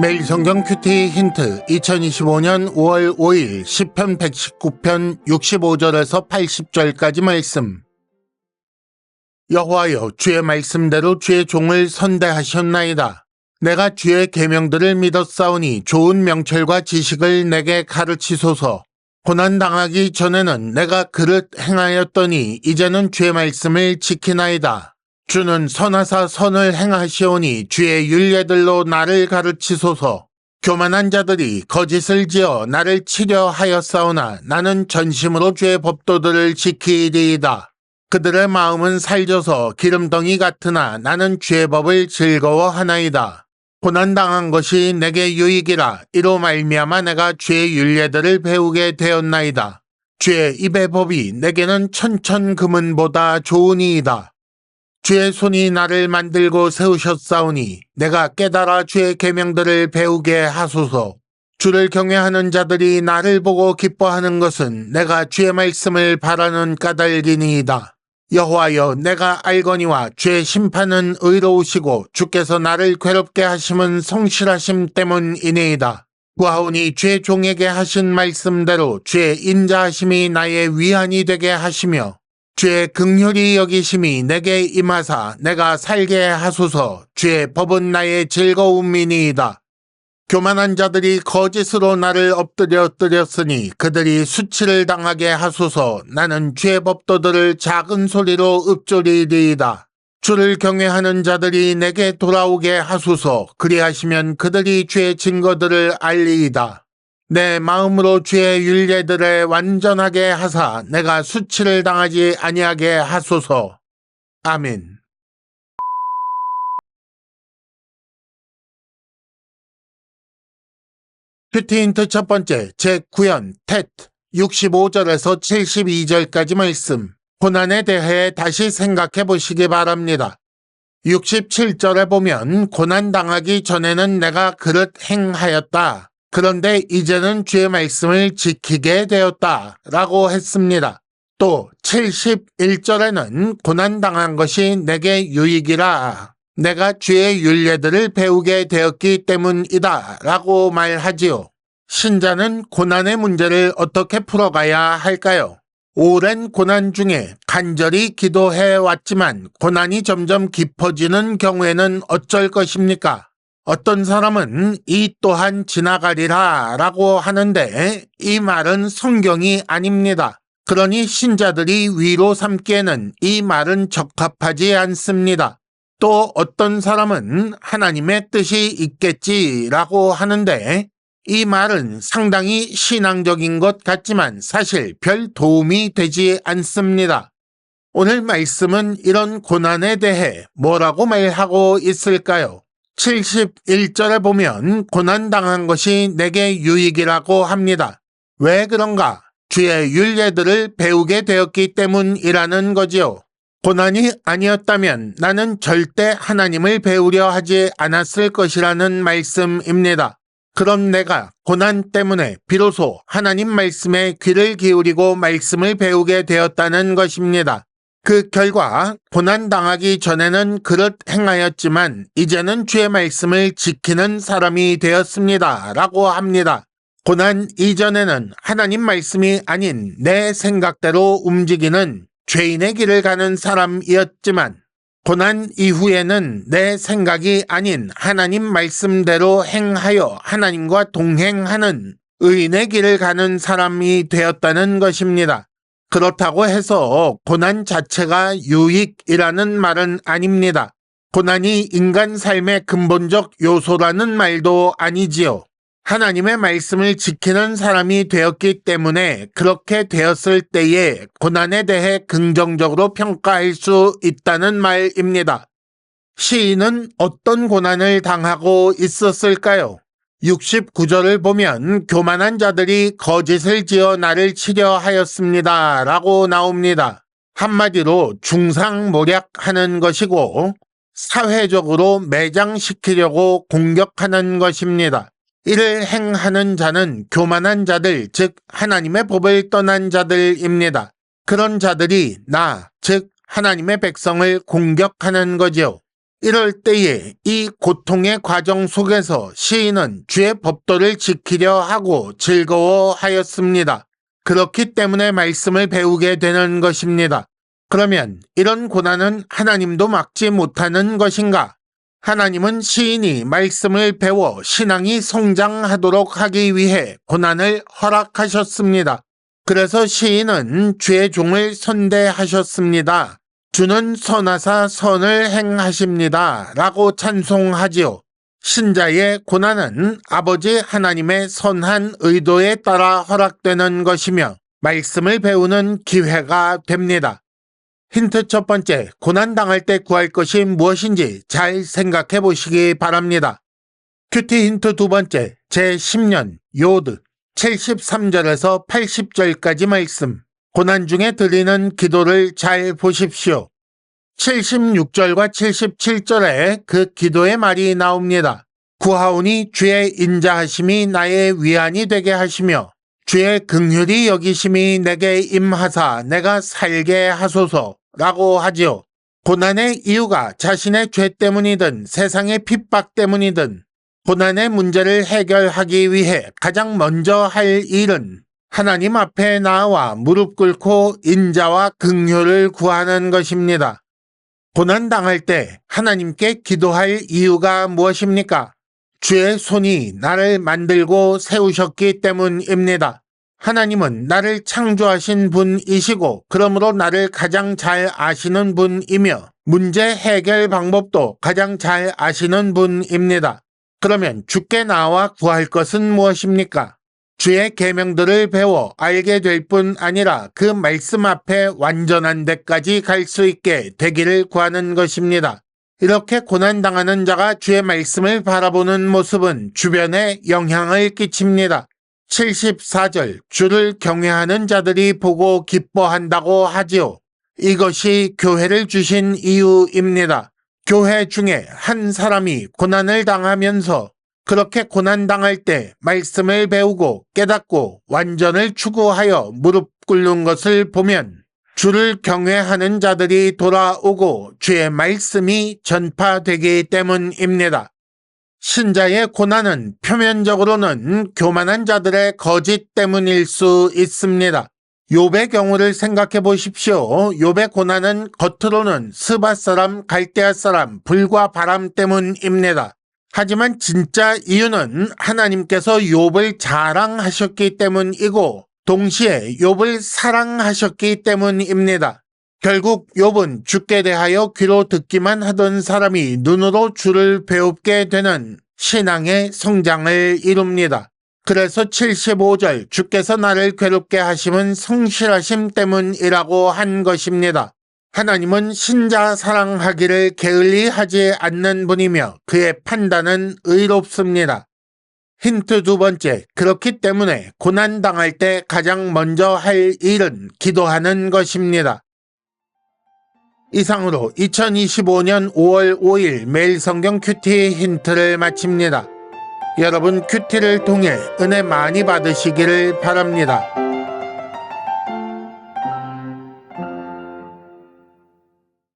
매일 성경 큐티 힌트 2025년 5월 5일 10편 119편 65절에서 80절까지 말씀 여호와여 주의 말씀대로 주의 종을 선대하셨나이다. 내가 주의 계명들을 믿었사오니 좋은 명철과 지식을 내게 가르치소서. 고난 당하기 전에는 내가 그릇 행하였더니 이제는 주의 말씀을 지키나이다. 주는 선하사 선을 행하시오니 주의 윤례들로 나를 가르치소서. 교만한 자들이 거짓을 지어 나를 치려 하였사오나 나는 전심으로 주의 법도들을 지키리이다. 그들의 마음은 살져서 기름덩이 같으나 나는 주의 법을 즐거워하나이다. 고난당한 것이 내게 유익이라 이로 말미암아 내가 주의 윤례들을 배우게 되었나이다. 주의 입의 법이 내게는 천천 금은보다 좋으니이다. 주의 손이 나를 만들고 세우셨사오니 내가 깨달아 주의 계명들을 배우게 하소서. 주를 경외하는 자들이 나를 보고 기뻐하는 것은 내가 주의 말씀을 바라는 까닭이니이다. 여호와여 내가 알거니와 죄 심판은 의로우시고 주께서 나를 괴롭게 하심은 성실하심 때문이니이다. 구하오니 죄 종에게 하신 말씀대로 죄 인자하심이 나의 위안이 되게 하시며 죄 긍휼히 여기심이 내게 임하사 내가 살게 하소서 죄 법은 나의 즐거움이니이다. 교만한 자들이 거짓으로 나를 엎드려뜨렸으니 그들이 수치를 당하게 하소서 나는 죄 법도들을 작은 소리로 읊조리리이다. 주를 경외하는 자들이 내게 돌아오게 하소서 그리하시면 그들이 죄 증거들을 알리이다. 내 마음으로 죄의 윤례들에 완전하게 하사 내가 수치를 당하지 아니하게 하소서. 아멘. 큐티 힌트 첫 번째 제9연 텟 65절에서 72절까지 말씀 고난에 대해 다시 생각해 보시기 바랍니다. 67절에 보면 고난 당하기 전에는 내가 그릇 행하였다. 그런데 이제는 주의 말씀을 지키게 되었다. 라고 했습니다. 또 71절에는 고난 당한 것이 내게 유익이라. 내가 주의 윤례들을 배우게 되었기 때문이다. 라고 말하지요. 신자는 고난의 문제를 어떻게 풀어가야 할까요? 오랜 고난 중에 간절히 기도해 왔지만 고난이 점점 깊어지는 경우에는 어쩔 것입니까? 어떤 사람은 이 또한 지나가리라 라고 하는데 이 말은 성경이 아닙니다. 그러니 신자들이 위로 삼기에는 이 말은 적합하지 않습니다. 또 어떤 사람은 하나님의 뜻이 있겠지라고 하는데 이 말은 상당히 신앙적인 것 같지만 사실 별 도움이 되지 않습니다. 오늘 말씀은 이런 고난에 대해 뭐라고 말하고 있을까요? 71절에 보면 고난당한 것이 내게 유익이라고 합니다. 왜 그런가? 주의 윤례들을 배우게 되었기 때문이라는 거지요. 고난이 아니었다면 나는 절대 하나님을 배우려 하지 않았을 것이라는 말씀입니다. 그런 내가 고난 때문에 비로소 하나님 말씀에 귀를 기울이고 말씀을 배우게 되었다는 것입니다. 그 결과 고난 당하기 전에는 그릇 행하였지만 이제는 주의 말씀을 지키는 사람이 되었습니다. 라고 합니다. 고난 이전에는 하나님 말씀이 아닌 내 생각대로 움직이는 죄인의 길을 가는 사람이었지만 고난 이후에는 내 생각이 아닌 하나님 말씀대로 행하여 하나님과 동행하는 의인의 길을 가는 사람이 되었다는 것입니다. 그렇다고 해서 고난 자체가 유익이라는 말은 아닙니다. 고난이 인간 삶의 근본적 요소라는 말도 아니지요. 하나님의 말씀을 지키는 사람이 되었기 때문에 그렇게 되었을 때에 고난에 대해 긍정적으로 평가할 수 있다는 말입니다. 시인은 어떤 고난을 당하고 있었을까요? 69절을 보면 교만한 자들이 거짓을 지어 나를 치려 하였습니다. 라고 나옵니다. 한마디로 중상모략하는 것이고 사회적으로 매장시키려고 공격하는 것입니다. 이를 행하는 자는 교만한 자들, 즉 하나님의 법을 떠난 자들입니다. 그런 자들이 나, 즉 하나님의 백성을 공격하는 거지요. 이럴 때에 이 고통의 과정 속에서 시인은 주의 법도를 지키려 하고 즐거워하였습니다. 그렇기 때문에 말씀을 배우게 되는 것입니다. 그러면 이런 고난은 하나님도 막지 못하는 것인가? 하나님은 시인이 말씀을 배워 신앙이 성장하도록 하기 위해 고난을 허락하셨습니다. 그래서 시인은 주의 종을 선대하셨습니다. 주는 선하사 선을 행하십니다. 라고 찬송하지요. 신자의 고난은 아버지 하나님의 선한 의도에 따라 허락되는 것이며 말씀을 배우는 기회가 됩니다. 힌트 첫 번째, 고난당할 때 구할 것이 무엇인지 잘 생각해 보시기 바랍니다. 큐티 힌트 두 번째, 제10년 요드 73절에서 80절까지 말씀. 고난 중에 드리는 기도를 잘 보십시오. 76절과 77절에 그 기도의 말이 나옵니다. 구하오니 주의 인자하심이 나의 위안이 되게 하시며 주의 긍휼이 여기심이 내게 임하사 내가 살게 하소서 라고 하지요. 고난의 이유가 자신의 죄 때문이든 세상의 핍박 때문이든 고난의 문제를 해결하기 위해 가장 먼저 할 일은 하나님 앞에 나와 무릎 꿇고 인자와 긍휼을 구하는 것입니다. 고난 당할 때 하나님께 기도할 이유가 무엇입니까? 주의 손이 나를 만들고 세우셨기 때문입니다. 하나님은 나를 창조하신 분이시고 그러므로 나를 가장 잘 아시는 분이며 문제 해결 방법도 가장 잘 아시는 분입니다. 그러면 주께 나와 구할 것은 무엇입니까? 주의 계명들을 배워 알게 될 뿐 아니라 그 말씀 앞에 완전한 데까지 갈 수 있게 되기를 구하는 것입니다. 이렇게 고난당하는 자가 주의 말씀을 바라보는 모습은 주변에 영향을 끼칩니다. 74절 주를 경외하는 자들이 보고 기뻐한다고 하지요. 이것이 교회를 주신 이유입니다. 교회 중에 한 사람이 고난을 당하면서 그렇게 고난당할 때 말씀을 배우고 깨닫고 완전을 추구하여 무릎 꿇는 것을 보면 주를 경외하는 자들이 돌아오고 주의 말씀이 전파되기 때문입니다. 신자의 고난은 표면적으로는 교만한 자들의 거짓 때문일 수 있습니다. 욥의 경우를 생각해 보십시오. 욥의 고난은 겉으로는 스바 사람, 갈대아 사람, 불과 바람 때문입니다. 하지만 진짜 이유는 하나님께서 욥을 자랑하셨기 때문이고 동시에 욥을 사랑하셨기 때문입니다. 결국 욥은 주께 대하여 귀로 듣기만 하던 사람이 눈으로 주를 배웁게 되는 신앙의 성장을 이룹니다. 그래서 75절 주께서 나를 괴롭게 하심은 성실하심 때문이라고 한 것입니다. 하나님은 신자 사랑하기를 게을리 하지 않는 분이며 그의 판단은 의롭습니다. 힌트 두 번째, 그렇기 때문에 고난당할 때 가장 먼저 할 일은 기도하는 것입니다. 이상으로 2025년 5월 5일 매일 성경 큐티 힌트를 마칩니다. 여러분 큐티를 통해 은혜 많이 받으시기를 바랍니다.